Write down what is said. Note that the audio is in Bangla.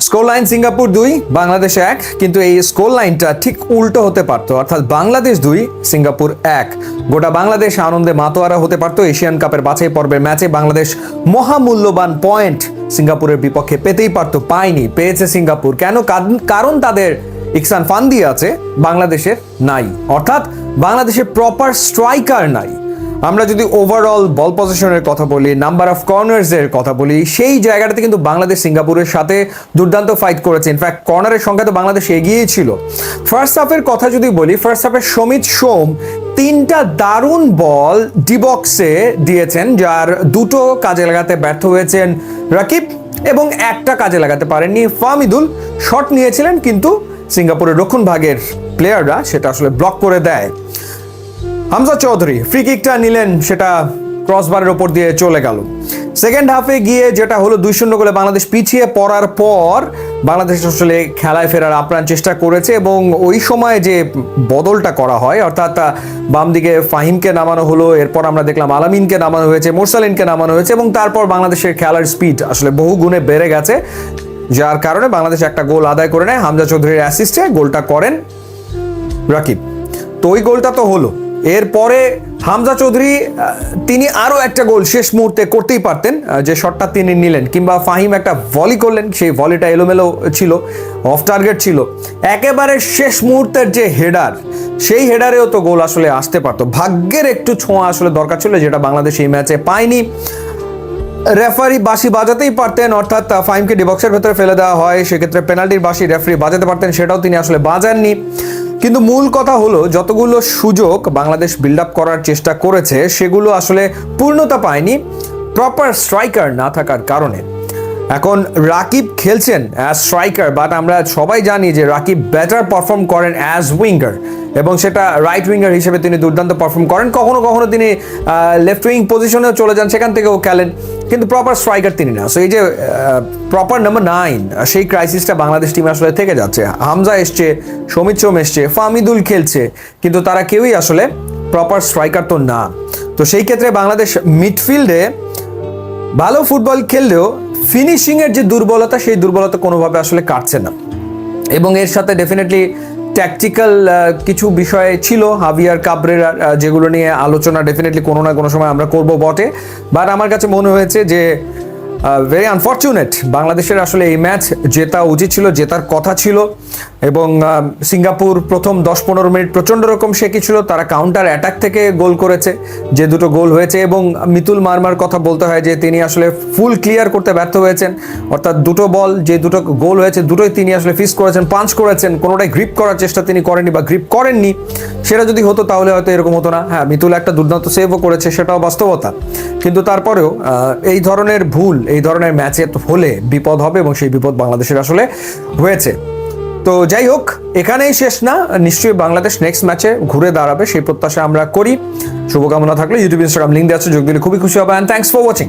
স্কোর লাইন সিঙ্গাপুর দুই বাংলাদেশ এক, কিন্তু এই স্কোর লাইনটা ঠিক উল্টো হতে পারতো। অর্থাৎ বাংলাদেশ দুই সিঙ্গাপুর এক। গোটা বাংলাদেশ আনন্দে মাতোয়ারা হতে পারতো। এশিয়ান কাপের বাছাই পর্বের ম্যাচে বাংলাদেশ মহামূল্যবান পয়েন্ট সিঙ্গাপুরের বিপক্ষে পেতেই পারতো, পায়নি। পেয়েছে সিঙ্গাপুর কেন? কারণ- তাদের ইকসান ফান্দি আছে, বাংলাদেশের নাই। অর্থাৎ বাংলাদেশের প্রপার স্ট্রাইকার নাই। আমরা যদি ওভারঅল বল পজিশনের কথা বলি নাম্বার অফ কর্নার্স এর কথা বলি, সেই জায়গাটাতে কিন্তু বাংলাদেশ সিঙ্গাপুরের সাথে দুর্দান্ত ফাইট করেছে। ইনফ্যাক্ট কর্নারের সংখ্যা তো বাংলাদেশ এগিয়েই ছিল। ফার্স্ট হাফের কথা যদি বলি ফার্স্ট হাফে সমিত সোম তিনটা দারুণ বল ডিবক্সে দিয়েছেন, যার দুটো কাজে লাগাতে ব্যর্থ হয়েছেন রাকিব এবং একটা কাজে লাগাতে পারেননি ফামিদুল শট নিয়েছিলেন কিন্তু সিঙ্গাপুরের রক্ষণ ভাগের প্লেয়াররা সেটা আসলে ব্লক করে দেয়। হামজা চৌধুরী ফ্রি কিকটা নিলেন, সেটা ক্রসবারের ওপর দিয়ে চলে গেল। সেকেন্ড হাফে গিয়ে যেটা হলো দুই শূন্য গোলে বাংলাদেশ পিছিয়ে পড়ার পর বাংলাদেশ আসলে খেলায় ফেরার আপ্রাণ চেষ্টা করেছে এবং ওই সময় যে বদলটা করা হয়, অর্থাৎ বাম দিকে ফাহিমকে নামানো হলো, এরপর আমরা দেখলাম আলামিনকে নামানো হয়েছে, মোরসালিনকে নামানো হয়েছে এবং তারপর বাংলাদেশের খেলার স্পিড আসলে বহু গুণে বেড়ে গেছে, যার কারণে বাংলাদেশ একটা গোল আদায় করে নেয়। হামজা চৌধুরীর অ্যাসিস্টে গোলটা করেন রাকিব। তো ওই গোলটা তো হলো। এরপরে হামজা চৌধুরী তিনি আরও একটা গোল শেষ মুহূর্তে করতেই পারতেন যে শটটা তিনি নিলেন, কিংবা ফাহিম একটা ভলি করলেন, সেই ভলিটা এলোমেলো ছিল অফ টার্গেট ছিল। একেবারে শেষ মুহূর্তের যে হেডার সেই হেডারেও তো গোল আসলে আসতে পারতো। ভাগ্যের একটু ছোঁয়া আসলে দরকার ছিল, যেটা বাংলাদেশ এই ম্যাচে পায়নি। রেফারি বাঁশি বাজাতেই পারতেন, অর্থাৎ ফাহিমকে ডিবক্সের ভেতরে ফেলে দেওয়া হয়, সেক্ষেত্রে পেনাল্টির বাঁশি রেফারি বাজাতে পারতেন, সেটাও তিনি আসলে বাজাননি। কিন্তু মূল কথা হলো, যতগুলো সুযোগ বাংলাদেশ বিল্ড আপ করার চেষ্টা করেছে, সেগুলো আসলে পূর্ণতা পায়নি প্রপার স্ট্রাইকার না থাকার কারণে। এখন রাকিব খেলছেন অ্যাজ স্ট্রাইকার বাট আমরা সবাই জানি যে রাকিব বেটার পারফর্ম করেন অ্যাজ উইঙ্গার এবং সেটা রাইট উইঙ্গার হিসেবে তিনি দুর্দান্ত পারফর্ম করেন। কখনো কখনো তিনি লেফট উইং পজিশনেও চলে যান, সেখান থেকেও খেলেন, কিন্তু প্রপার স্ট্রাইকার তিনি না। সো এই যে প্রপার নাম্বার নাইন সেই ক্রাইসিসটা বাংলাদেশ টিমে আসলে থেকে যাচ্ছে। হামজা এসছে, সমিত সোম এসছে ফামিদুল খেলছে, কিন্তু তারা কেউই আসলে প্রপার স্ট্রাইকার তো না। তো সেই ক্ষেত্রে বাংলাদেশ মিডফিল্ডে ভালো ফুটবল খেললেও ফিনিশিং এর যে দুর্বলতা, সেই দুর্বলতা কোনোভাবে আসলে কাটছে না। এবং এর সাথে ডেফিনেটলি ট্যাকটিক্যাল কিছু বিষয় ছিল। হাভিয়ার কাবরের যেগুলো নিয়ে আলোচনা ডেফিনেটলি কোনো না কোনো সময় আমরা করব বটে। বাট আমার কাছে মনে হয়েছে যে ভেরি আনফর্চুনেট বাংলাদেশের আসলে এই ম্যাচ জেতা উচিত ছিল, জেতার কথা ছিল, এবং সিঙ্গাপুর প্রথম দশ পনেরো মিনিট প্রচণ্ড রকম শেখি ছিল, তারা কাউন্টার অ্যাটাক থেকে গোল করেছে, যে দুটো গোল হয়েছে, এবং মিতুল মারমার কথা বলতে হয় যে তিনি আসলে ফুল ক্লিয়ার করতে ব্যর্থ হয়েছেন, অর্থাৎ দুটো বল যে দুটো গোল হয়েছে, দুটোই তিনি আসলে ফিস করেছেন পাঞ্চ করেছেন, কোনোটাই গ্রিপ করার চেষ্টা তিনি করেননি বা গ্রিপ করেননি, সেটা যদি হতো তাহলে হয়তো এরকম হতো না। হ্যাঁ মিতুল একটা দুর্দান্ত সেভও করেছে, সেটাও বাস্তবতা। কিন্তু তারপরেও এই ধরনের ভুল এই ধরনের ম্যাচে হলে বিপদ হবে এবং সেই বিপদ বাংলাদেশের আসলে হয়েছে। তো যাই হোক, এখানেই শেষ না। নিশ্চয়ই বাংলাদেশ নেক্সট ম্যাচে ঘুরে দাঁড়াবে, সেই প্রত্যাশা আমরা করি। শুভকামনা থাকলে ইউটিউব ইনস্টাগ্রাম লিঙ্ক দেওয়া আছে, যোগ দিলে খুবই খুশি হবে। And thanks for watching